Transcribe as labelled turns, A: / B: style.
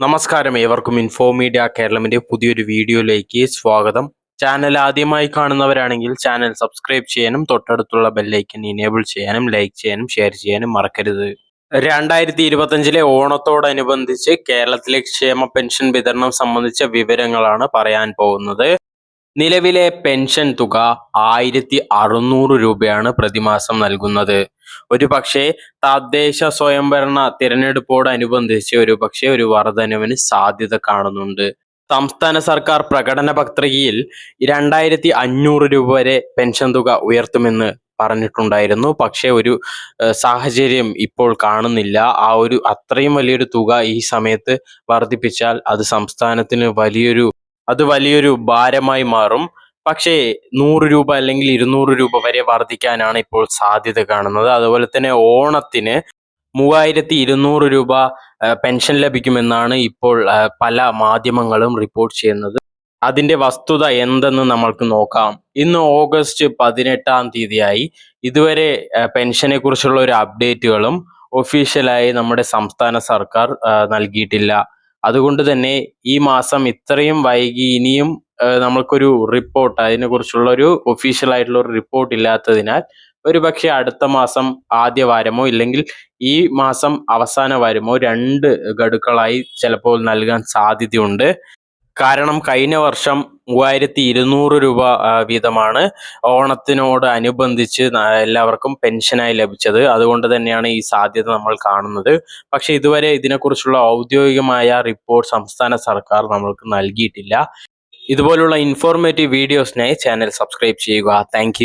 A: നമസ്കാരം ഏവർക്കും info media കേരളമിന്റെ പുതിയൊരു വീഡിയോയിലേക്ക് സ്വാഗതം. ചാനൽ ആദ്യമായി കാണുന്നവരാണെങ്കിൽ ചാനൽ സബ്സ്ക്രൈബ് ചെയ്യാനും തൊട്ടടുത്തുള്ള ബെല്ലൈക്കൻ ഇനേബിൾ ചെയ്യാനും ലൈക്ക് ചെയ്യാനും ഷെയർ ചെയ്യാനും മറക്കരുത്. രണ്ടായിരത്തി ഇരുപത്തഞ്ചിലെ ഓണത്തോടനുബന്ധിച്ച് കേരളത്തിലെ ക്ഷേമ പെൻഷൻ വിതരണം സംബന്ധിച്ച വിവരങ്ങളാണ് പറയാൻ പോകുന്നത്. നിലവിലെ പെൻഷൻ തുക ആയിരത്തി അറുന്നൂറ് രൂപയാണ് പ്രതിമാസം നൽകുന്നത്. ഒരു പക്ഷേ തദ്ദേശ സ്വയംഭരണ തിരഞ്ഞെടുപ്പോടനുബന്ധിച്ച് ഒരു പക്ഷേ ഒരു വർധനവിന് സാധ്യത കാണുന്നുണ്ട്. സംസ്ഥാന സർക്കാർ പ്രകടന പത്രികയിൽ രണ്ടായിരത്തി അഞ്ഞൂറ് രൂപ വരെ പെൻഷൻ തുക ഉയർത്തുമെന്ന് പറഞ്ഞിട്ടുണ്ടായിരുന്നു. പക്ഷേ ഒരു സാഹചര്യം ഇപ്പോൾ കാണുന്നില്ല. ആ ഒരു അത്രയും വലിയൊരു തുക ഈ സമയത്ത് വർദ്ധിപ്പിച്ചാൽ അത് സംസ്ഥാനത്തിന് വലിയൊരു അത് വലിയൊരു ഭാരമായി മാറും. പക്ഷേ നൂറ് രൂപ അല്ലെങ്കിൽ ഇരുന്നൂറ് രൂപ വരെ വർദ്ധിക്കാനാണ് ഇപ്പോൾ സാധ്യത കാണുന്നത്. അതുപോലെ തന്നെ ഓണത്തിന് മൂവായിരത്തി ഇരുന്നൂറ് രൂപ പെൻഷൻ ലഭിക്കുമെന്നാണ് ഇപ്പോൾ പല മാധ്യമങ്ങളും റിപ്പോർട്ട് ചെയ്യുന്നത്. അതിന്റെ വസ്തുത എന്തെന്ന് നമ്മൾക്ക് നോക്കാം. ഇന്ന് ഓഗസ്റ്റ് പതിനെട്ടാം തീയതിയായി. ഇതുവരെ പെൻഷനെ കുറിച്ചുള്ള ഒരു അപ്ഡേറ്റുകളും ഒഫീഷ്യലായി നമ്മുടെ സംസ്ഥാന സർക്കാർ നൽകിയിട്ടില്ല. അതുകൊണ്ട് തന്നെ ഈ മാസം ഇത്രയും വൈകി ഇനിയും നമ്മൾക്കൊരു റിപ്പോർട്ട് അതിനെക്കുറിച്ചുള്ള ഒരു ഒഫീഷ്യൽ ആയിട്ടുള്ള ഒരു റിപ്പോർട്ട് ഇല്ലാത്തതിനാൽ ഒരു പക്ഷേ അടുത്ത മാസം ആദ്യ വാരമോ ഇല്ലെങ്കിൽ ഈ മാസം അവസാന വാരമോ രണ്ട് ഗഡുക്കളായി ചിലപ്പോൾ നൽകാൻ സാധ്യതയുണ്ട്. കാരണം കഴിഞ്ഞ വർഷം മൂവായിരത്തി ഇരുന്നൂറ് രൂപ വീതമാണ് ഓണത്തിനോട് അനുബന്ധിച്ച് എല്ലാവർക്കും പെൻഷനായി ലഭിച്ചത്. അതുകൊണ്ട് തന്നെയാണ് ഈ സാധ്യത നമ്മൾ കാണുന്നത്. പക്ഷെ ഇതുവരെ ഇതിനെക്കുറിച്ചുള്ള ഔദ്യോഗികമായ റിപ്പോർട്ട് സംസ്ഥാന സർക്കാർ നമ്മൾക്ക് നൽകിയിട്ടില്ല. ഇതുപോലുള്ള ഇൻഫോർമേറ്റീവ് വീഡിയോസിനായി ചാനൽ സബ്സ്ക്രൈബ് ചെയ്യുക. താങ്ക്